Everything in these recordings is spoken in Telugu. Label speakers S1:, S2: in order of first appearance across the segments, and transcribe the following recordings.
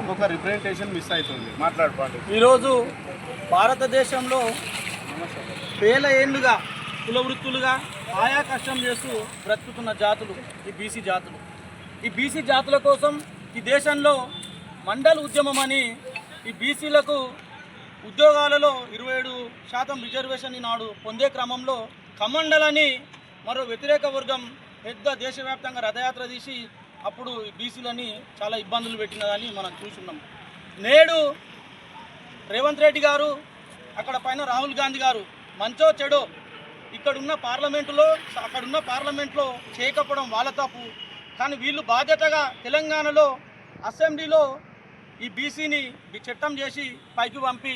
S1: ఒక్కొక్క రిప్రజెంటేషన్ మిస్ అవుతుంది. మాట్లాడుకోండి
S2: ఈరోజు భారతదేశంలో వేల ఏళ్ళుగా కుల వృత్తులుగా ఆయా కష్టం చేస్తూ బ్రతుకుతున్న జాతులు ఈ బీసీ జాతులు. ఈ బీసీ జాతుల కోసం ఈ దేశంలో మండల్ ఉద్యమం అని ఈ బీసీలకు ఉద్యోగాలలో ఇరవై ఏడు శాతం రిజర్వేషన్ ఈనాడు పొందే క్రమంలో కమండలని మరో వ్యతిరేక వర్గం పెద్ద దేశవ్యాప్తంగా రథయాత్ర తీసి అప్పుడు ఈ బీసీలని చాలా ఇబ్బందులు పెట్టినదని మనం చూస్తున్నాం నేడు రేవంత్ రెడ్డి గారు అక్కడ పైన రాహుల్ గాంధీ గారు మంచో చెడో ఇక్కడున్న పార్లమెంటులో అక్కడున్న పార్లమెంట్లో చేయకపోవడం వాళ్ళ తప్పు. కానీ వీళ్ళు బాధ్యతగా తెలంగాణలో అసెంబ్లీలో ఈ బీసీని చట్టం చేసి పైకి పంపి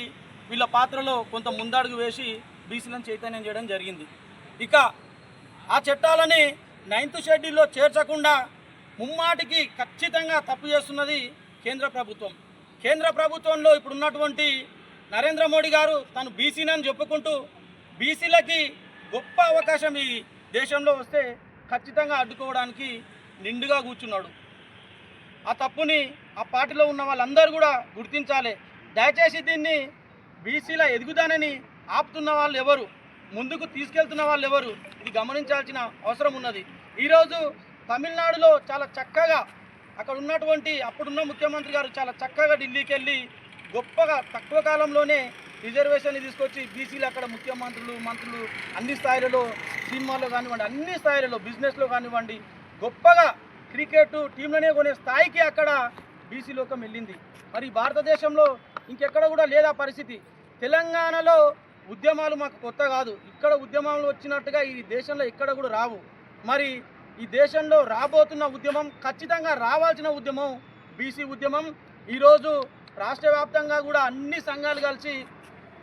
S2: వీళ్ళ పాత్రలో కొంత ముందడుగు వేసి బీసీలను చైతన్యం చేయడం జరిగింది. ఇక ఆ చట్టాలని నైన్త్ షెడ్యూల్లో చేర్చకుండా ముమ్మాటికి ఖచ్చితంగా తప్పు చేస్తున్నది కేంద్ర ప్రభుత్వం. కేంద్ర ప్రభుత్వంలో ఇప్పుడు ఉన్నటువంటి నరేంద్ర మోడీ గారు తను బీసీనని చెప్పుకుంటూ బీసీలకి గొప్ప అవకాశం ఈ దేశంలో వస్తే ఖచ్చితంగా అడ్డుకోవడానికి నిండుగా కూర్చున్నాడు. ఆ తప్పుని ఆ పార్టీలో ఉన్న వాళ్ళందరూ కూడా గుర్తించాలి. దయచేసి దీన్ని బీసీల ఎదుగుదానని ఆపుతున్న వాళ్ళు ఎవరు? ముందుకు తీసుకెళ్తున్న వాళ్ళు ఎవరు? ఇది గమనించాల్సిన అవసరం ఉన్నది. ఈరోజు తమిళనాడులో చాలా చక్కగా అక్కడ ఉన్నటువంటి అప్పుడున్న ముఖ్యమంత్రి గారు చాలా చక్కగా ఢిల్లీకి వెళ్ళి గొప్పగా తక్కువ కాలంలోనే రిజర్వేషన్ తీసుకొచ్చి బీసీలు అక్కడ ముఖ్యమంత్రులు మంత్రులు అన్ని స్థాయిలలో సినిమాల్లో కానివ్వండి అన్ని స్థాయిలలో బిజినెస్లో కానివ్వండి గొప్పగా క్రికెట్ టీంలోనే కొనే స్థాయికి అక్కడ బీసీ లోకం వెళ్ళింది. మరి భారతదేశంలో ఇంకెక్కడ కూడా లేదా పరిస్థితి. తెలంగాణలో ఉద్యమాలు మాకు కొత్త కాదు. ఇక్కడ ఉద్యమాలు వచ్చినట్టుగా ఈ దేశంలో ఎక్కడ కూడా రావు. మరి ఈ దేశంలో రాబోతున్న ఉద్యమం ఖచ్చితంగా రావాల్సిన ఉద్యమం బీసీ ఉద్యమం. ఈరోజు రాష్ట్ర వ్యాప్తంగా కూడా అన్ని సంఘాలు కలిసి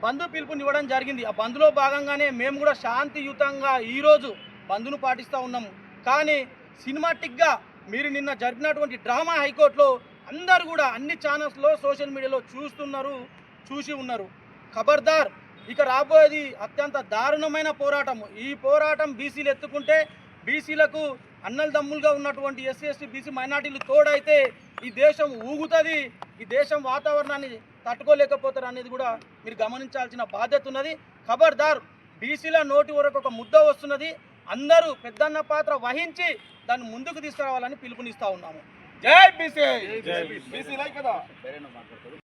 S2: బంధు పిలుపునివ్వడం జరిగింది. ఆ బంధులో భాగంగానే మేము కూడా శాంతియుతంగా ఈరోజు బంధును పాటిస్తూ ఉన్నాము కానీ సినిమాటిక్గా మీరు నిన్న జరిపినటువంటి డ్రామా హైకోర్టులో అందరు కూడా అన్ని ఛానల్స్లో సోషల్ మీడియాలో చూస్తున్నారు చూసి ఉన్నారు. ఖబర్దార్ ఇక రాబోయేది అత్యంత దారుణమైన పోరాటం ఈ పోరాటం బీసీలు ఎత్తుకుంటే బీసీలకు అన్నల దమ్ములుగా ఉన్నటువంటి ఎస్సీ ఎస్టీ బీసీ మైనార్టీలు తోడైతే ఈ దేశం ఊగుతుంది ఈ దేశం వాతావరణాన్ని తట్టుకోలేకపోతారు అనేది కూడా మీరు గమనించాల్సిన బాధ్యత ఉన్నది. ఖబర్దార్ బీసీల నోటి వరకు ఒక ముద్ద వస్తున్నది. అందరూ పెద్దన్న పాత్ర వహించి దాన్ని ముందుకు తీసుకురావాలని పిలుపునిస్తా ఉన్నాము. జై బీసీ!
S1: బీసీ. కదా?